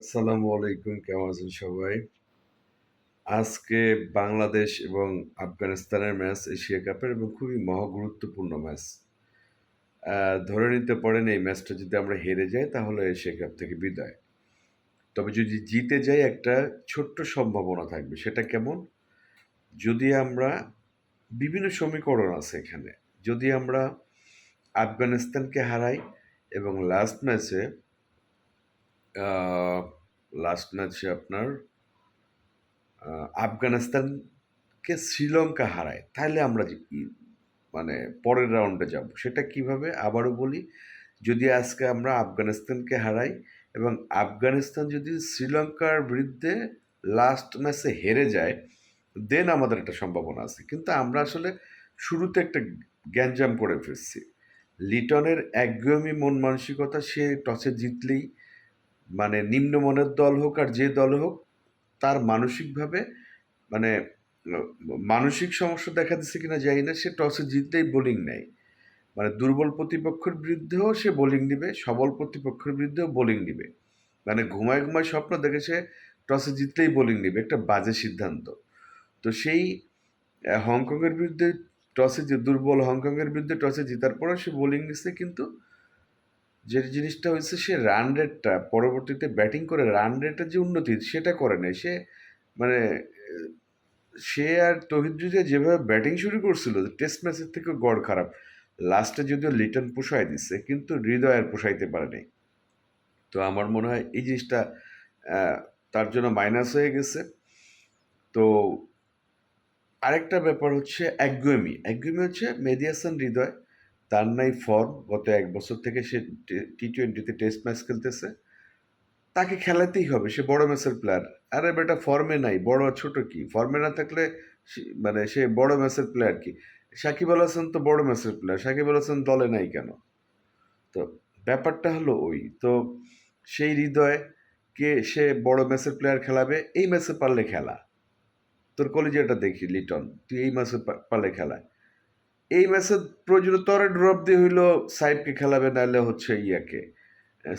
আসসালামু আলাইকুম, কেমন আছেন সবাই? আজকে বাংলাদেশ এবং আফগানিস্তানের ম্যাচ, এশিয়া কাপের এবং খুবই মহা গুরুত্বপূর্ণ ম্যাচ ধরে নিতে পারেন এই ম্যাচটা যদি আমরা হেরে যাই, তাহলে এশিয়া কাপ থেকে বিদায়। তবে যদি জিতে যাই, একটা ছোট্ট সম্ভাবনা থাকবে। সেটা কেমন? যদি আমরা, বিভিন্ন সমীকরণ আছে এখানে। যদি আমরা আফগানিস্তানকে হারাই এবং লাস্ট ম্যাচে লাস্ট ম্যাচে আপনার আফগানিস্তানকে শ্রীলঙ্কা হারায়। তাহলে আমরা মানে পরের রাউন্ডে যাব? সেটা কীভাবে? আবারও বলি, যদি আজকে আমরা আফগানিস্তানকে হারাই এবং আফগানিস্তান যদি শ্রীলঙ্কার বিরুদ্ধে লাস্ট ম্যাচে হেরে যায় দেন আমাদের একটা সম্ভাবনা আছে। কিন্তু আমরা আসলে শুরুতে একটা গ্যাঞ্জাম করে ফেলছি। লিটনের একগুয়েমি মন মানসিকতা সে টসে জিতলেই মানে নিম্নমানের দল হোক আর যে দল হোক, তার মানসিকভাবে মানে মানসিক সমস্যা দেখা দিচ্ছে কিনা জানি না, সে টসে জিততেই বোলিং নেয়। মানে দুর্বল প্রতিপক্ষের বিরুদ্ধেও সে বোলিং নিবে, সবল প্রতিপক্ষের বিরুদ্ধেও বোলিং নিবে। মানে ঘুমায় ঘুমায় স্বপ্ন দেখে সে টসে জিতলেই বোলিং নিবে, একটা বাজে সিদ্ধান্ত। তো সেই হংকংয়ের বিরুদ্ধে টসে যে দুর্বল হংকংয়ের বিরুদ্ধে টসে জেতার পরেও সে বোলিং নিচ্ছে কিন্তু যে জিনিসটা হয়েছে সে রান রেটটা পরবর্তীতে ব্যাটিং করে রান রেটের যে উন্নতি সেটা করে নাই। সে মানে সে আর তহিদ যেভাবে ব্যাটিং শুরু করছিল টেস্ট ম্যাচের থেকেও গড় খারাপ। লাস্টে যদিও লিটন পোষায় দিচ্ছে কিন্তু হৃদয় আর পোষাইতে পারে নাই। তো আমার মনে হয় এই জিনিসটা তার জন্য মাইনাস হয়ে গেছে। তো আরেকটা ব্যাপার হচ্ছে একগুয়েমি একগুয়েমি হচ্ছে মেহেদি হাসান হৃদয়। তার নাই ফর্ম গত এক বছর থেকে সে টি টোয়েন্টিতে টেস্ট ম্যাচ খেলতেছে। তাকে খেলাতেই হবে, সে বড় ম্যাচের প্লেয়ার আরে বেটা ফর্মে নাই, বড় ছোট কি? ফর্মে না থাকলে মানে সে বড় ম্যাচের প্লেয়ার কি? সাকিব আল হাসান তো বড় ম্যাচের প্লেয়ার সাকিব আল হাসান দলে নাই কেন? তো ব্যাপারটা হলো ওই, তো সেই হৃদয় কে, সে বড় ম্যাচের প্লেয়ার খেলাবে, এই ম্যাচে পারলে খেলা। তোর কলেজে এটা দেখি, লিটন, তুই এই ম্যাচে পারলে খেলা। এই ম্যাচে প্রয়োজন তরে ড্রপ দিয়ে হইল সাইবকে খেলাবে নাহলে হচ্ছে ইয়াকে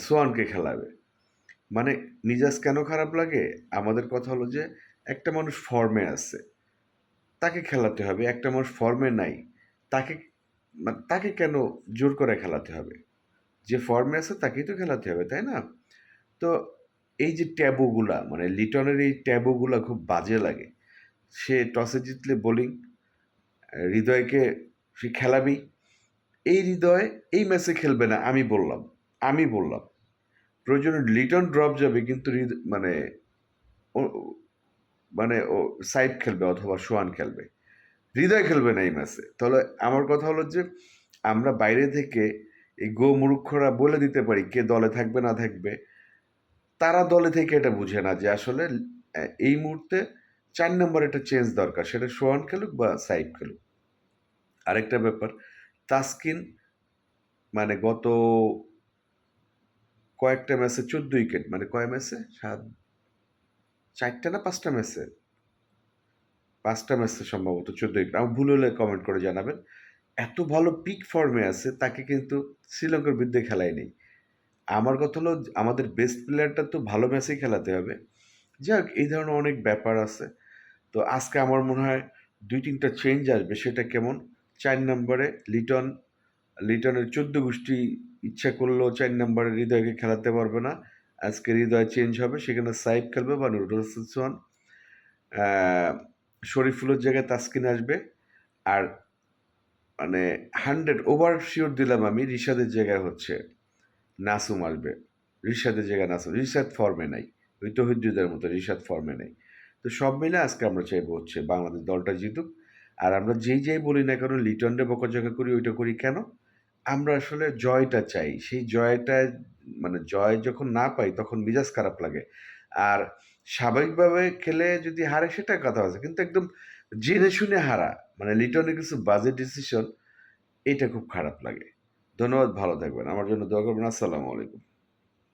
সোয়ানকে খেলাবে। মানে মিজাজ কেন খারাপ লাগে? আমাদের কথা হলো যে একটা মানুষ ফর্মে আছে, তাকে খেলাতে হবে। একটা মানুষ ফর্মে নাই, তাকে মানে তাকে কেন জোর করে খেলাতে হবে? যে ফর্মে আছে তাকেই তো খেলাতে হবে, তাই না? তো এই যে ট্যাবুগুলা মানে লিটনের এই ট্যাবুগুলা খুব বাজে লাগে। সে টসে জিতলে বোলিং হৃদয়কে সে খেলাবেই এই হৃদয় এই ম্যাচে খেলবে না, আমি বললাম আমি বললাম। প্রয়োজনে লিটন ড্রপ যাবে, কিন্তু মানে মানে ও সাইড খেলবে অথবা সোয়ান খেলবে। হৃদয় খেলবে না এই ম্যাচে তাহলে আমার কথা হলো যে, আমরা বাইরে থেকে এই গো মূর্খরা বলে দিতে পারি কে দলে থাকবে, না থাকবে। তারা দলে থেকে এটা বুঝে না যে আসলে এই মুহূর্তে চার নম্বর একটা চেঞ্জ দরকার। সেটা সোহান খেলুক বা সাইব খেলুক। আরেকটা ব্যাপার, তাসকিন মানে গত কয়েকটা ম্যাচে চোদ্দ উইকেট মানে কয় ম্যাচে? সাত, চারটা না পাঁচটা ম্যাচে? পাঁচটা ম্যাচে সম্ভবত চোদ্দ উইকেট। আমার ভুল হলে কমেন্ট করে জানাবেন। এত ভালো পিক ফর্মে আছে, তাকে কিন্তু শ্রীলঙ্কার বিরুদ্ধে খেলাই নেই। আমার কথা হলো, আমাদের বেস্ট প্লেয়ারটা তো ভালো ম্যাচেই খেলাতে হবে। যাক এই ধরনের অনেক ব্যাপার আছে। তো আজকে আমার মনে হয় দুই তিনটা চেঞ্জ আসবে, সেটা কেমন? চার নম্বরে লিটন, লিটনের চোদ্দ গোষ্ঠী ইচ্ছা করলেও চার নম্বরে হৃদয়কে খেলাতে পারবে না। আজকে হৃদয় চেঞ্জ হবে, সেখানে সাইব খেলবে বা নুরুল হাসান শরীফুলের জায়গায় তাসকিন আসবে। আর মানে হান্ড্রেড ওভার শিওর দিলাম আমি, রিশাদের জায়গায় হচ্ছে নাসুম আসবে। রিশাদের জায়গায় নাসুম, রিশাদ ফর্মে নাই। ওই তহিদুদের মতো রিশাদ ফর্মে নেই। তো সব মিলে আজকে আমরা চাইব হচ্ছে বাংলাদেশ দলটা জিতুক। আর আমরা যেই যেই বলি না কেন, লিটনরে বকাঝকা করি, ওইটা করি কেন? আমরা আসলে জয়টা চাই। সেই জয়টা মানে জয় যখন না পাই, তখন মিজাজ খারাপ লাগে। আর স্বাভাবিকভাবে খেলে যদি হারে সেটা কথা আছে। কিন্তু একদম জেনে শুনে হারা মানে লিটনের কিছু বাজে ডিসিশন এটা খুব খারাপ লাগে। ধন্যবাদ, ভালো থাকবেন। আমার জন্য দোয়া করবেন। আসসালামু আলাইকুম।